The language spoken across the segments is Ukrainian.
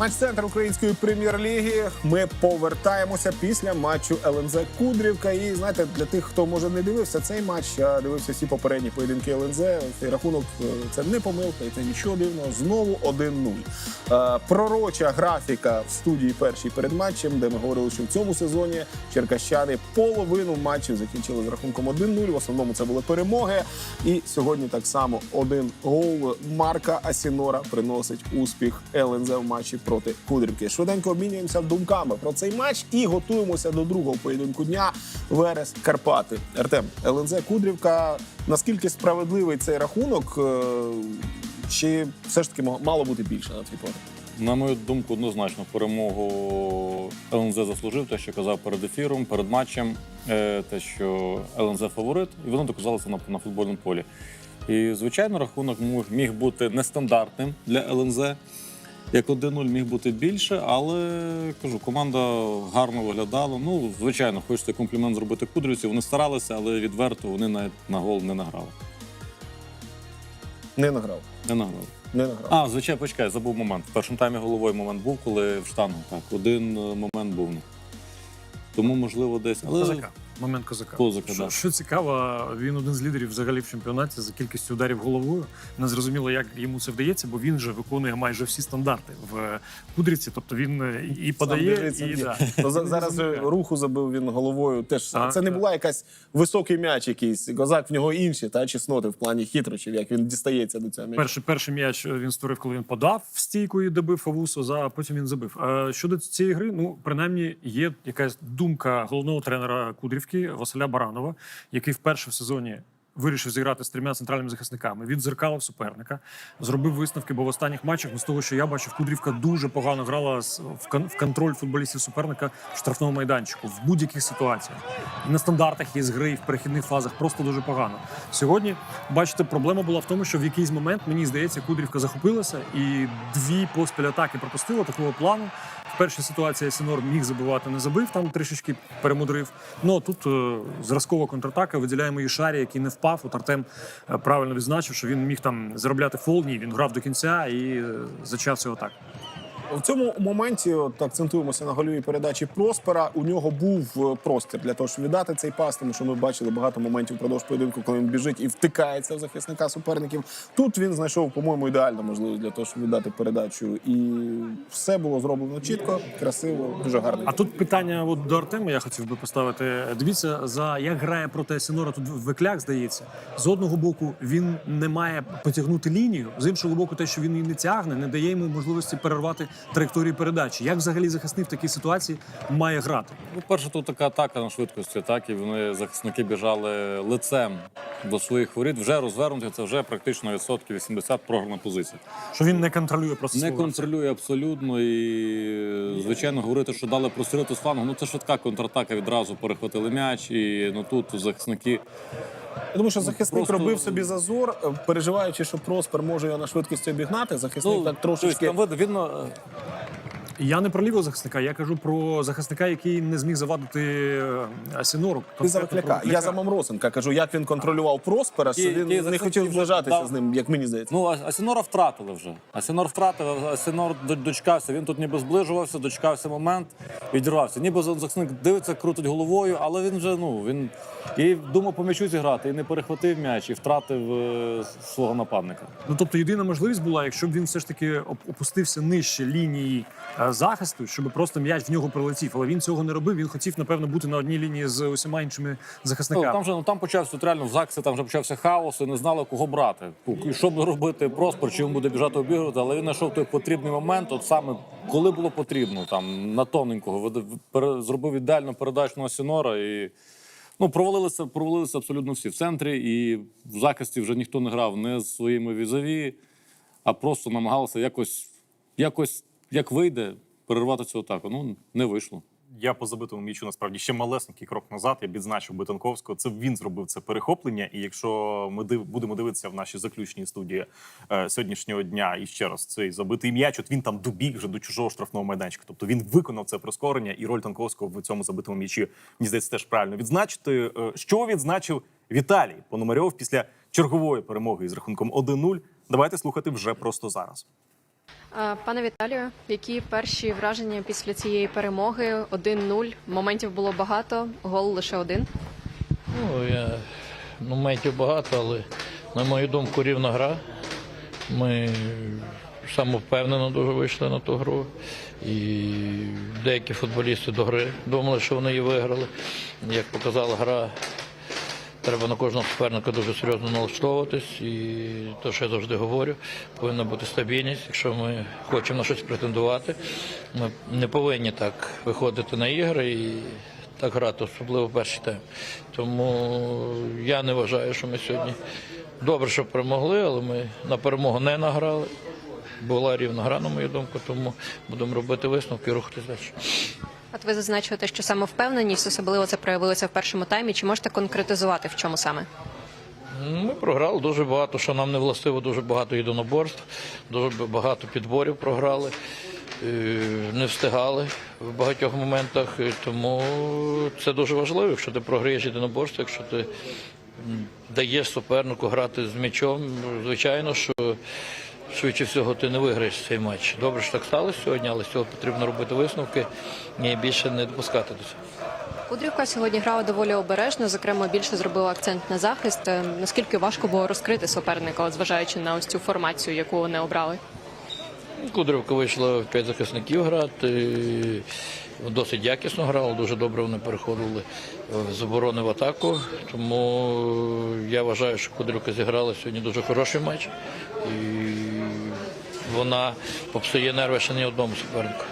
Матч-центр української прем'єр-ліги. Ми повертаємося після матчу ЛНЗ Кудрівка. І знаєте, для тих, хто може не дивився цей матч, а дивився всі попередні поєдинки ЛНЗ. Цей рахунок е, це не помилка, і це нічого дивного. Знову 1-0. Е, Пророча графіка в студії першій перед матчем, де ми говорили, що в цьому сезоні черкащани половину матчів закінчили з рахунком 1-0. В основному це були перемоги. І сьогодні так само один гол Марка Асінора приносить успіх ЛНЗ в матчі проти Кудрівки. Швиденько обмінюємося думками про цей матч і готуємося до другого поєдинку дня Верес Карпати. Артем, ЛНЗ Кудрівка. Наскільки справедливий цей рахунок? Е, Чи все ж таки мало бути більше на твій погляд? На мою думку, однозначно перемогу ЛНЗ заслужив, те, що казав перед ефіром, перед матчем, е, те, що ЛНЗ фаворит, і воно доказалося на, на футбольному полі. І, звичайно, рахунок міг бути нестандартним для ЛНЗ. Як 1-0 міг бути більше, але кажу, команда гарно виглядала. Ну, звичайно, хочеться комплімент зробити Кудрівці. Вони старалися, але відверто вони навіть на гол не награли. Не награв. Не награли. Не награв. А, звичайно, почекай, забув момент. В першому таймі головою момент був, коли в штангу. Так, один е, момент був. Тому, можливо, десь. Але Козака. Момент козака. Козака, що, да. що цікаво, він один з лідерів взагалі в чемпіонаті за кількістю ударів головою. Не зрозуміло, як йому це вдається, бо він же виконує майже всі стандарти в Кудрівці. Тобто він е, і подає, Сам і да. Ну, за- зараз руху забив він головою. Теж Так, це не так. була якась високий м'яч, якийсь козак в нього інші та чесноти в плані хитрощів, як він дістається до цього м'яча. Перший, перший м'яч він створив, коли він подав в стійку і добив Фавусу, за потім він забив. А щодо цієї гри, ну принаймні є якась думка головного тренера Кудрівки Василя Баранова, який вперше в сезоні. Вирішив зіграти з трьома центральними захисниками. Відзеркалив суперника, зробив висновки, бо в останніх матчах, ну, з того, що я бачив, Кудрівка дуже погано грала в, кон- контроль футболістів суперника в штрафному майданчику в будь-яких ситуаціях. І на стандартах є з гри, і в перехідних фазах просто дуже погано. Сьогодні, бачите, проблема була в тому, що в якийсь момент, мені здається, Кудрівка захопилася і дві поспіль атаки пропустила такого плану. В першій ситуації Сінор міг забивати, не забив, там трішечки перемудрив. Ну а тут е, зразкова контратака, виділяємо її шарі, який не впав. От Артем е, правильно відзначив, що він міг там заробляти фолні. Він грав до кінця і за час його так. В цьому моменті от, акцентуємося на гольовій передачі Проспера. У нього був е, простір для того, щоб віддати цей пас, тому що ми бачили багато моментів впродовж поєдинку, коли він біжить і втикається в захисника суперників. Тут він знайшов, по-моєму, ідеальну можливість для того, щоб віддати передачу. І все було зроблено чітко, красиво, дуже гарно. А тут питання от до Артема я хотів би поставити. Дивіться, за як грає проти Сінора тут Векляк, здається. З одного боку він не має потягнути лінію, з іншого боку, те, що він її не тягне, не дає йому можливості перервати траєкторію передачі. Як взагалі захисник в такій ситуації має грати? Ну, перше, тут така атака на швидкості, так, і вони захисники біжали лицем до своїх воріт. Вже розвернуті, це вже практично відсотків 80 програна позиція. Що він не контролює просто Не контролює абсолютно і, звичайно, говорити, що дали прострілити з флангу. Ну це швидка контратака, відразу перехватили м'яч. І ну тут захисники Я думаю, що захисник просто- робив собі зазор, е, переживаючи, що Проспер може його на швидкості обігнати. Захисник так трошечки. тобто, там видно, Я не про лівого захисника, я кажу про захисника, який не зміг завадити е, Сінору. Ти за Векляка. Я за Мамросенка кажу, як він контролював Проспера, що Ті- він ті не хотів вже зближатися дав- з ним, як мені здається. Ну, а- Асінора втратили вже. Асінор втратив, Асінор до- дочекався. Він тут ніби зближувався, дочекався момент, відірвався. Ніби захисник дивиться, крутить головою, але він вже ну він і думав по м'ячу зіграти, і не перехватив м'яч, і втратив е, свого нападника. Ну тобто єдина можливість була, якщо б він все ж таки оп- опустився нижче лінії е, захисту, щоб просто м'яч в нього прилетів. Але він цього не робив. Він хотів, напевно, бути на одній лінії з усіма іншими Ну, захисниками. там вже ну там почався от реально в ЗАГСі, там вже почався хаос, і не знали, кого брати. І що буде робити Проспор, чи він буде біжати обігрувати, але він знайшов той потрібний момент, от саме коли було потрібно, там на тоненького зробив ідеальну передачу на Сінора і. Ну, провалилися, провалилися абсолютно всі в центрі, і в захисті вже ніхто не грав не з своїми візаві, а просто намагалися якось, якось як вийде, перервати цю атаку. Ну, не вийшло. Я по забитому м'ячу насправді ще малесенький крок назад. Я відзначив Бетанковського. Це він зробив це перехоплення. І якщо ми див, будемо дивитися в нашій заключній студії е, сьогоднішнього дня, і ще раз цей забитий м'яч, от він там добіг вже до чужого штрафного майданчика. Тобто він виконав це прискорення, і роль Танковського в цьому забитому м'ячі мені здається теж правильно відзначити. Е, Що відзначив Віталій Пономарьов після чергової перемоги із рахунком 1-0. Давайте слухати вже просто зараз. А, Пане Віталію, які перші враження після цієї перемоги? 1-0. Моментів було багато, гол лише один. Ну, я, ну, моментів багато, але, на мою думку, рівна гра. Ми самовпевнено дуже вийшли на ту гру. І деякі футболісти до гри думали, що вони її виграли. Як показала гра, треба на кожного суперника дуже серйозно налаштовуватись. І те, що я завжди говорю, повинна бути стабільність. Якщо ми хочемо на щось претендувати, ми не повинні так виходити на ігри і так грати, особливо перший тайм. Тому я не вважаю, що ми сьогодні добре, що перемогли, але ми на перемогу не награли. Була рівна гра, на мою думку, тому будемо робити висновки і рухатись. От ви зазначуєте, що самовпевненість, особливо це проявилося в першому таймі. Чи можете конкретизувати в чому саме? Ми програли дуже багато, що нам не властиво, дуже багато єдиноборств, дуже багато підборів програли, е, не встигали в багатьох моментах. Тому це дуже важливо, якщо ти програєш єдиноборство, якщо ти даєш супернику грати з м'ячом, звичайно, що швидше всього ти не виграєш цей матч. Добре, що так сталося сьогодні, але з цього потрібно робити висновки і більше не допускати до цього. Кудрівка сьогодні грала доволі обережно. Зокрема, більше зробила акцент на захист. Е, Наскільки важко було розкрити суперника, зважаючи на ось цю формацію, яку вони обрали? Кудрівка вийшла в п'ять захисників грати. Досить якісно грали, дуже добре вони переходили з оборони в атаку. Тому я вважаю, що Кудрівка зіграла сьогодні дуже хороший матч. І вона попсує нерви ще не одному супернику.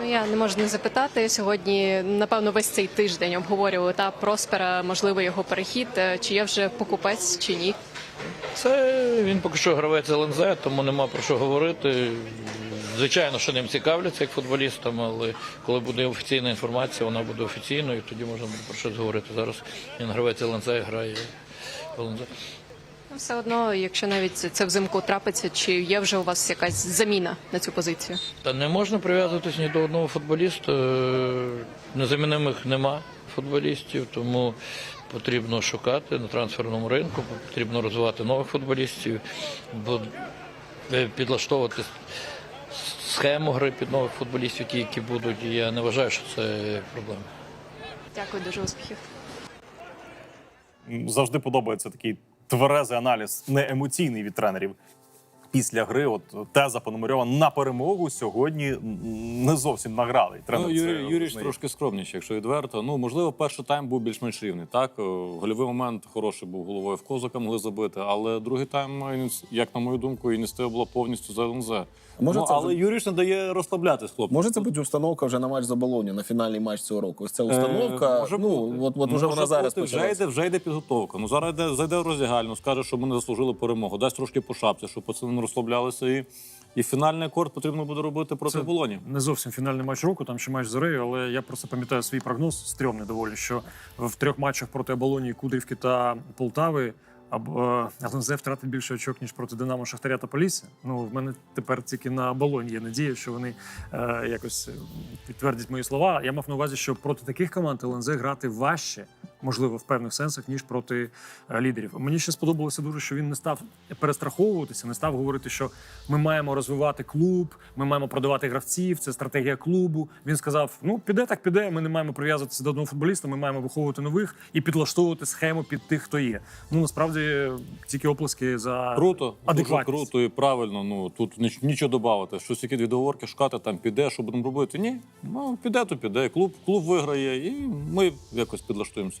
Ну я не можу не запитати. Сьогодні, напевно, весь цей тиждень обговорювали та Проспера, можливо, його перехід. Е, Чи є вже покупець, чи ні? Це він поки що гравець ЛНЗ, тому нема про що говорити. Звичайно, що ним цікавляться як футболістам, але коли буде офіційна інформація, вона буде офіційною, тоді можна буде про щось говорити. Зараз він гравець ЛНЗ грає в ЛНЗ. Все одно, якщо навіть це взимку трапиться, чи є вже у вас якась заміна на цю позицію? Та не можна прив'язуватись ні до одного футболіста. Е, Незамінимих нема футболістів, тому потрібно шукати на трансферному ринку, потрібно розвивати нових футболістів, бо- е, підлаштовувати схему гри під нових футболістів, ті, які будуть. І Я не вважаю, що це проблема. Дякую, дуже успіхів. завжди подобається такий тверезий аналіз, не емоційний від тренерів. Після гри, от теза Пономарьова на перемогу сьогодні не зовсім награли. Тренер Ну, це Юрій, визнає. трошки скромніший, якщо відверто. Ну, можливо, перший тайм був більш-менш рівний. Так, Е, гольовий момент хороший був головою в козака могли забити, але другий тайм, е, як на мою думку, ініціатива була повністю за ЛНЗ. Може, ну, це але вже- Юрій не дає розслаблятись, хлопці. Може, це бути установка вже на матч за Болонію, на фінальний матч цього року. Ось ця установка. Е, може ну, бути. от, от уже Може вона зараз бути. вже йде, вже йде підготовка. Ну зараз йде, зайде в роздягальну, скаже, що ми не заслужили перемогу. Дасть трошки по шапці, щоб пацани не розслаблялися. І, і фінальний акорд потрібно буде робити проти Це Болоні. Не зовсім фінальний матч року, там ще матч зорею, але я просто пам'ятаю свій прогноз стрьомний доволі, що в трьох матчах проти Аболонії, Кудрівки та Полтави аб- е, ЛНЗ втратить більше очок, ніж проти Динамо, Шахтаря та Полісся. Ну, в мене тепер тільки на Аболоні є надія, що вони е, якось е, підтвердять мої слова. Я мав на увазі, що проти таких команд ЛНЗ грати важче, можливо, в певних сенсах, ніж проти е, лідерів. Мені ще сподобалося дуже, що він не став перестраховуватися, не став говорити, що ми маємо розвивати клуб, ми маємо продавати гравців, це стратегія клубу. Він сказав: ну піде так, піде. Ми не маємо прив'язуватися до одного футболіста, ми маємо виховувати нових і підлаштовувати схему під тих, хто є. Ну насправді тільки оплески за Круто, дуже круто і правильно. Ну тут ніч- нічого додати. Щось які дві договорки шукати, там піде, що будемо робити. Ні, ну піде, то піде. Клуб, клуб виграє, і ми якось підлаштуємося.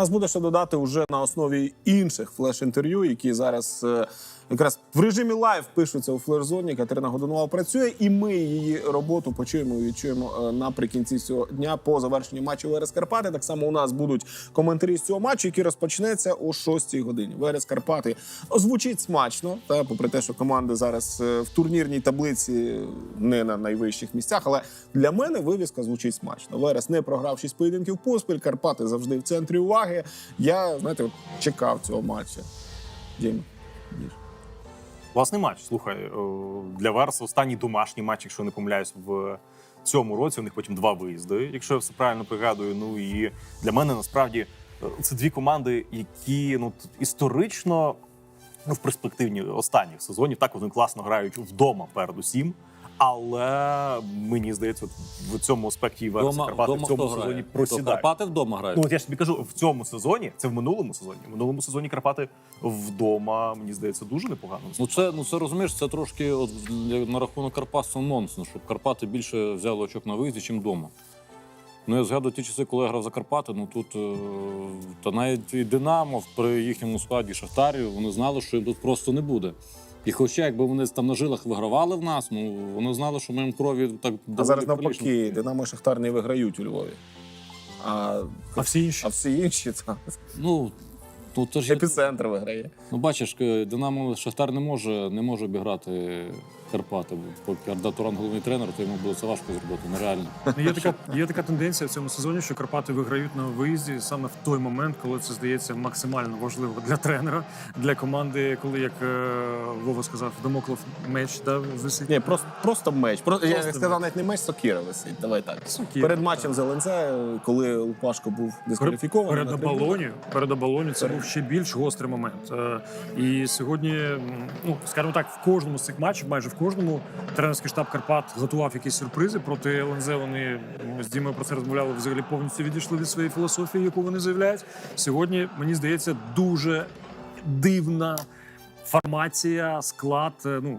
Нас буде що додати вже на основі інших флеш-інтерв'ю, які зараз е, якраз в режимі лайв пишуться у флеш-зоні. Катерина Годунова працює, і ми її роботу почуємо і відчуємо е, наприкінці цього дня по завершенню матчу ВРС Карпати. Так само у нас будуть коментарі з цього матчу, який розпочнеться о 6 годині. ВРС Карпати звучить смачно, та попри те, що команди зараз е, в турнірній таблиці не на найвищих місцях. Але для мене вивіска звучить смачно. Верес не програв 6 поєдинків поспіль. Карпати завжди в центрі уваги. Я знаєте, от чекав цього матча. Дім. Власний матч. Слухай, е, для Верс останній домашній матч, якщо не помиляюсь, в цьому році. У них потім два виїзди, якщо я все правильно пригадую. Ну і для мене насправді е, це дві команди, які ну історично ну, в перспективні останніх сезонів. Так вони класно грають вдома передусім. Але мені здається, от в цьому аспекті і Верес Дома, Карпати дома в цьому хто сезоні грає? То просідають. Карпати вдома грають. Ну от я ж тобі кажу, в цьому сезоні, це в минулому сезоні. В минулому сезоні Карпати вдома, мені здається, дуже непогано. Ну це ну це розумієш, це трошки от для- на рахунок Карпат це нонсенс, щоб Карпати більше взяли очок на виїзді, ніж вдома. Ну я згадую ті часи, коли я грав за Карпати. Ну тут е, та навіть і Динамо при їхньому складі Шахтарі вони знали, що їм тут просто не буде. І хоча якби вони там на жилах вигравали в нас, ну вони знали, що ми їм крові так А зараз навпаки, Динамо і Шахтар не виграють у Львові. А, А всі інші а всі інші там Ну, ну то ж епіцентр виграє. Ну, бачиш, Динамо Шахтар не може, не може обіграти Карпати. Бо Поки Арда головний тренер, то йому буде це важко зробити. Нереально. Ну, Є така, є така тенденція в цьому сезоні, що Карпати виграють на виїзді саме в той момент, коли це здається максимально важливо для тренера, для команди, коли як е, Вова сказав, домоклов меч да, висить. Ні, просто, просто меч. Про, я Просто сказав навіть не меч, сокіра висить. Давай так. Сокира, Перед матчем з ЛНЗ, коли Лупашко був дискваліфікований. Перед оболоню, перед оболоню це Перед. був ще більш гострий момент. Е, І сьогодні, ну скажімо так, в кожному з цих матчів, майже в кожному, тренерський штаб Карпат готував якісь сюрпризи проти ЛНЗ. Вони з Дімою про це розмовляли. Взагалі повністю відійшли від своєї філософії, яку вони заявляють. Сьогодні мені здається дуже дивна. Формація, склад. е, Ну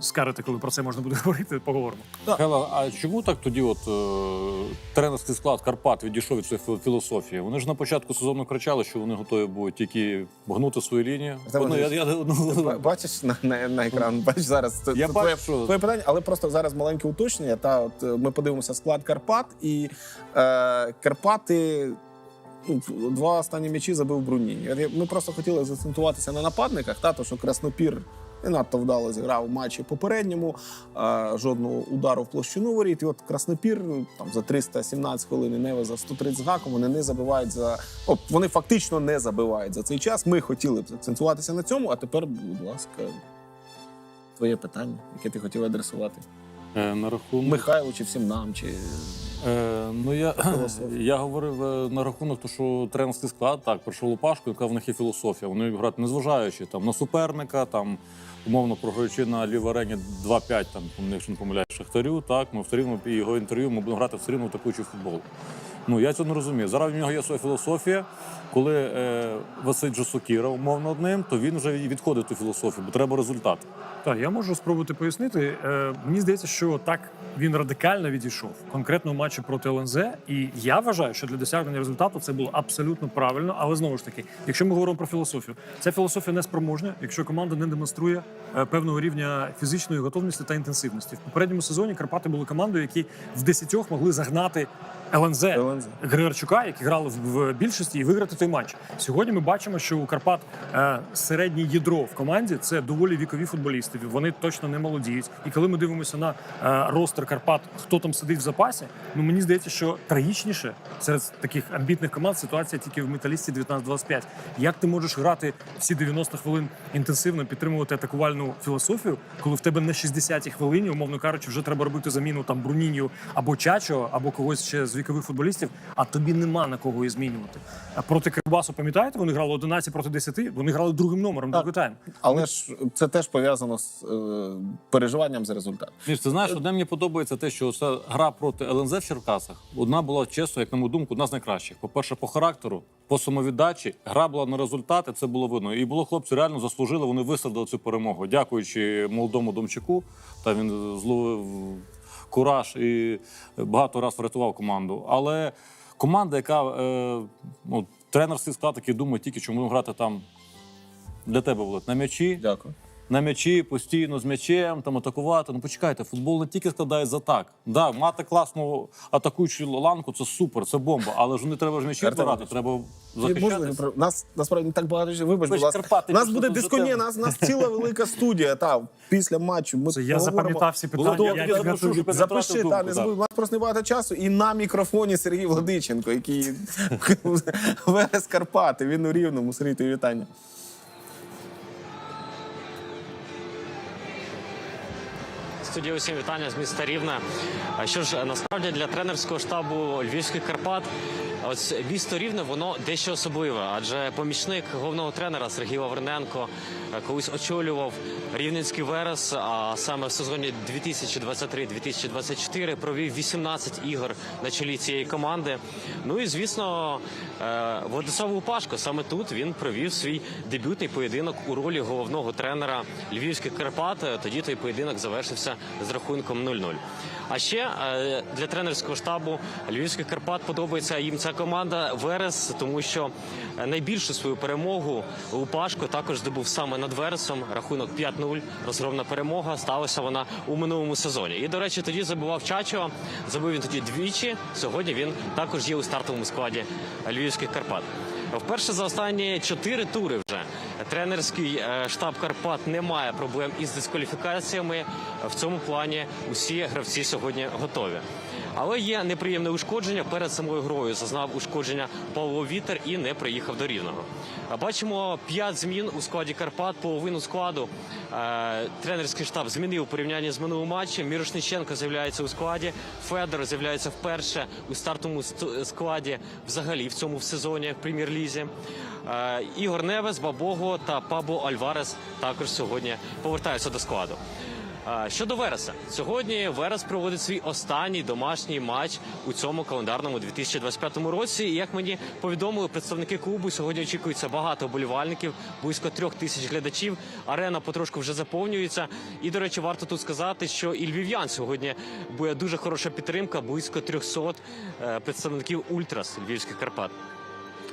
скажете, коли про це можна буде говорити, поговоримо. Хела, а чому так тоді, от е, тренерський склад Карпат відійшов від своєї філософії? Вони ж на початку сезону кричали, що вони готові будуть тільки гнути свою лінію. Це Ну, я, я, Ба- ну, Бачиш на, на, на екран, бачиш зараз це, Я це бачу, твоє, що- твоє питання, але просто зараз маленьке уточнення. Та от е, ми подивимося склад Карпат, і е, Карпати. Ну, два останні м'ячі забив Бруніні. Ми просто хотіли заакцентуватися на нападниках, та то що Краснопір не надто вдало зіграв у матчі попередньому, жодного удару в площину воріт. І от Краснопір ну, там за 317 хвилин і Нева за 130 з гаком. Вони не забивають за О, вони фактично не забивають за цей час. Ми хотіли б акцентуватися на цьому. А тепер, будь ласка, твоє питання, яке ти хотів адресувати е, на рахунок. Михайлу чи всім нам, чи Е, ну я, я говорив е, на рахунок, то, що тренерський склад так пройшов Лупашку, яка в них є філософія. Вони грають незважаючи там на суперника, там умовно програючи на ліварені 2-5, там якщо не помиляю Шахтарю. Так ми все рівно і його інтерв'ю. Ми будемо грати все рівно в атакуючий футбол. Ну я цього не розумію. Зараз в нього є своя філософія. Коли е, висить же Сокіра, умовно одним, то він вже відходить ту філософію, бо треба результат. Так, я можу спробувати пояснити. Е, мені здається, що так він радикально відійшов конкретно в матчі проти ЛНЗ. І я вважаю, що для досягнення результату це було абсолютно правильно. Але знову ж таки, якщо ми говоримо про філософію, ця філософія не спроможна, якщо команда не демонструє е, певного рівня фізичної готовності та інтенсивності. В попередньому сезоні Карпати були командою, які в десятьох могли загнати ЛНЗ, ЛНЗ. Григорчука, які грали в- більшості, і виграти той матч. Сьогодні ми бачимо, що у Карпат е, середнє ядро в команді це доволі вікові футболісти. Вони точно не молодіють. І коли ми дивимося на е, ростер Карпат, хто там сидить в запасі, ну мені здається, що трагічніше серед таких амбітних команд ситуація тільки в металісті 19-25. Як ти можеш грати всі 90 хвилин інтенсивно, підтримувати атакувальну філософію, коли в тебе на 60-й хвилині, умовно кажучи, вже треба робити заміну там Брунінью або Чачо, або когось ще з вікових футболістів, а тобі нема на кого і змінювати. А проти Кривбасу, пам'ятаєте, вони грали 11 проти 10, вони грали другим номером другий тайм. але ж це теж пов'язано з е, переживанням за результат. Ніж, ти знаєш, одне мені подобається те, що ця гра проти ЛНЗ в Черкасах одна була чесно, як на мою думку, одна з найкращих. По-перше, по характеру, по самовіддачі, гра була на результати, це було видно. І було хлопці реально заслужили, вони висадили цю перемогу. Дякуючи молодому Домчаку, та він зловив кураж і багато раз врятував команду. Але команда, яка е, ну, тренерський склад, який думає тільки, чому грати там для тебе, Володь, на м'ячі Дякую. На м'ячі, постійно з м'ячем, там атакувати. Ну почекайте, футбол не тільки складається з атак. Да, мати класну атакуючу ланку це супер, це бомба. Але ж не треба ж м'ячі вбирати, треба захищатися. про- нас насправді не так багато речей. Вибач, будь ласка. Карпати, нас буде тут за дисконія, тему. нас, нас ціла велика студія. Та після матчу. Ми Це я поговоримо. запам'ятав всі питання. добре, я я тебе запишу, щоб я не Запиши, та думку, не забудь. У нас просто небагато часу. І на мікрофоні Сергій Владиченко, який Верес Карпати. Він у рівному. Сергій, тобі вітання. Студія усім вітання з міста Рівне. Що ж насправді для тренерського штабу Львівських Карпат Ось місто Рівне воно дещо особливе, адже помічник головного тренера Сергій Лавриненко е, колись очолював Рівненський Верес, а саме в сезоні 2023-2024 провів 18 ігор на чолі цієї команди. Ну і звісно, е, Владислав Лупашко саме тут він провів свій дебютний поєдинок у ролі головного тренера Львівських Карпат. Тоді той поєдинок завершився з рахунком 0-0. А ще е, для тренерського штабу Львівських Карпат подобається їм ця команда Верес, тому що найбільшу свою перемогу Лупашко також здобув саме над Вересом. Рахунок 5-0. Розгромна перемога. Сталася вона у минулому сезоні. І до речі, тоді забував Чачо. Забив він тоді двічі. Сьогодні він також є у стартовому складі Львівських Карпат. Вперше за останні чотири тури тренерський е, штаб Карпат не має проблем із дискваліфікаціями. В цьому плані усі гравці сьогодні готові. Але є неприємне ушкодження перед самою грою. Зазнав ушкодження Павло Вітер і не приїхав до Рівного. Бачимо п'ять змін у складі Карпат. Половину складу е, тренерський штаб змінив у порівнянні з минулим матчем. Мірошниченко з'являється у складі. Федор з'являється вперше у стартовому складі взагалі в цьому сезоні в прем'єр-лізі. Е, Ігор Невес, Бабого та Пабло Альварес також сьогодні повертаються до складу. Щодо Вереса, сьогодні Верес проводить свій останній домашній матч у цьому календарному 2025 році. І як мені повідомили представники клубу, сьогодні очікується багато болівальників, близько трьох тисяч глядачів. Арена потрошку вже заповнюється. І до речі, варто тут сказати, що і львів'ян сьогодні буде дуже хороша підтримка, близько 300 е, представників ультрас львівських Карпат.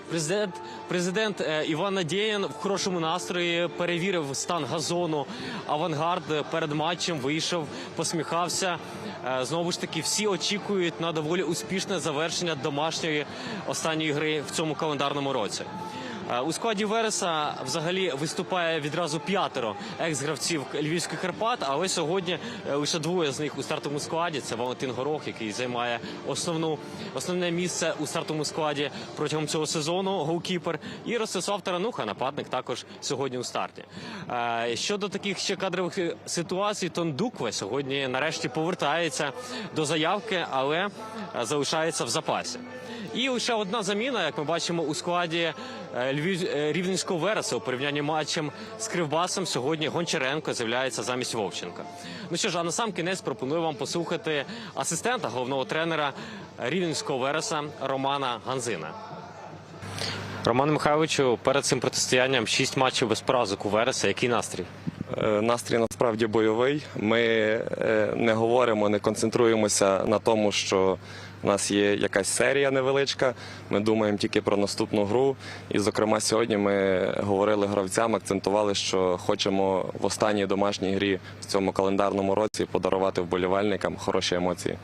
Президент, президент е, Іван Надєєн в хорошому настрої перевірив стан газону. Авангард перед матчем вийшов, посміхався. Е, Знову ж таки, всі очікують на доволі успішне завершення домашньої останньої гри в цьому календарному році. Е, У складі Вереса взагалі виступає відразу п'ятеро екс-гравців Львівських Карпат, але сьогодні е, лише двоє з них у стартовому складі. Це Валентин Горох, який займає основну основне місце у стартовому складі протягом цього сезону. Голкіпер і Ростислав Тарануха, нападник також сьогодні у старті. Е, Щодо таких ще кадрових ситуацій, Тондукве сьогодні нарешті повертається до заявки, але залишається в запасі. І лише одна заміна, як ми бачимо у складі е, Львів е, Рівненського Вереса у порівнянні матчем з Кривбасом. Сьогодні Гончаренко з'являється замість Вовченка. Ну що ж, а на сам кінець пропоную вам послухати асистента головного тренера Рівненського Вереса Романа Ганзина. Роман Михайловичу, перед цим протистоянням шість матчів без поразок у Вереса. Який настрій? Е, Настрій насправді бойовий. Ми е, не говоримо, не концентруємося на тому, що у нас є якась серія невеличка. Ми думаємо тільки про наступну гру. І, зокрема, сьогодні ми говорили гравцям, акцентували, що хочемо в останній домашній грі в цьому календарному році подарувати вболівальникам хороші емоції.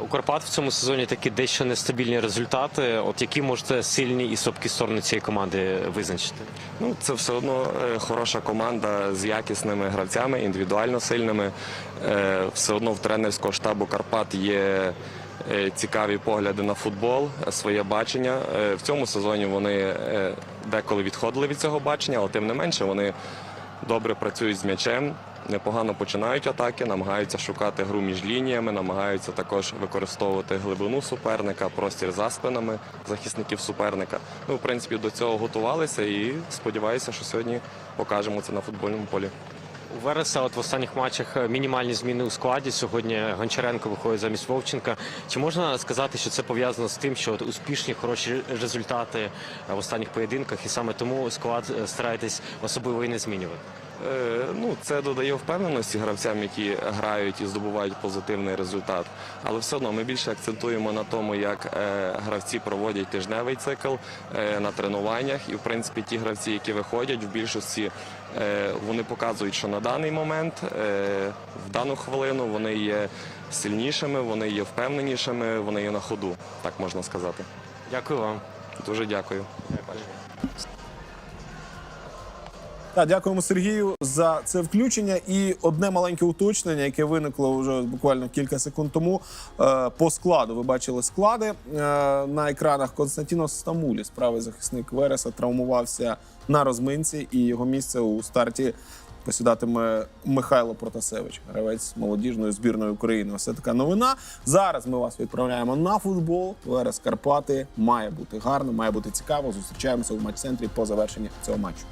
У Карпат в цьому сезоні такі дещо нестабільні результати. От які можете сильні і слабкі сторони цієї команди визначити? Ну, це все одно е, хороша команда з якісними гравцями, індивідуально сильними. Е, Все одно в тренерського штабу Карпат є е, цікаві погляди на футбол, своє бачення. В цьому сезоні вони деколи відходили від цього бачення, але тим не менше вони добре працюють з м'ячем. Непогано починають атаки, намагаються шукати гру між лініями, намагаються також використовувати глибину суперника, простір за спинами захисників суперника. Ми, в принципі, до цього готувалися і сподіваюся, що сьогодні покажемо це на футбольному полі. У Вереса от в останніх матчах е, мінімальні зміни у складі. Сьогодні Гончаренко виходить замість Вовченка. Чи можна сказати, що це пов'язано з тим, що от успішні хороші результати е, в останніх поєдинках, і саме тому склад е, стараєтесь особливо і не змінювати? Ну, це додає впевненості гравцям, які грають і здобувають позитивний результат. Але все одно ми більше акцентуємо на тому, як гравці проводять тижневий цикл на тренуваннях. І, в принципі, ті гравці, які виходять, в більшості вони показують, що на даний момент, е, в дану хвилину, вони є сильнішими, вони є впевненішими, вони є на ходу, так можна сказати. Дякую вам. Дуже дякую. Так, дякуємо Сергію за це включення. І одне маленьке уточнення, яке виникло вже буквально кілька секунд тому. Е, по складу ви бачили склади е, на екранах. Константінос Стамуліс, правий захисник Вереса, травмувався на розминці, і його місце у старті посідатиме Михайло Протасевич, гравець молодіжної збірної України. Ось така новина. Зараз ми вас відправляємо на футбол. Верес Карпати має бути гарно, має бути цікаво. Зустрічаємося у матч-центрі по завершенні цього матчу.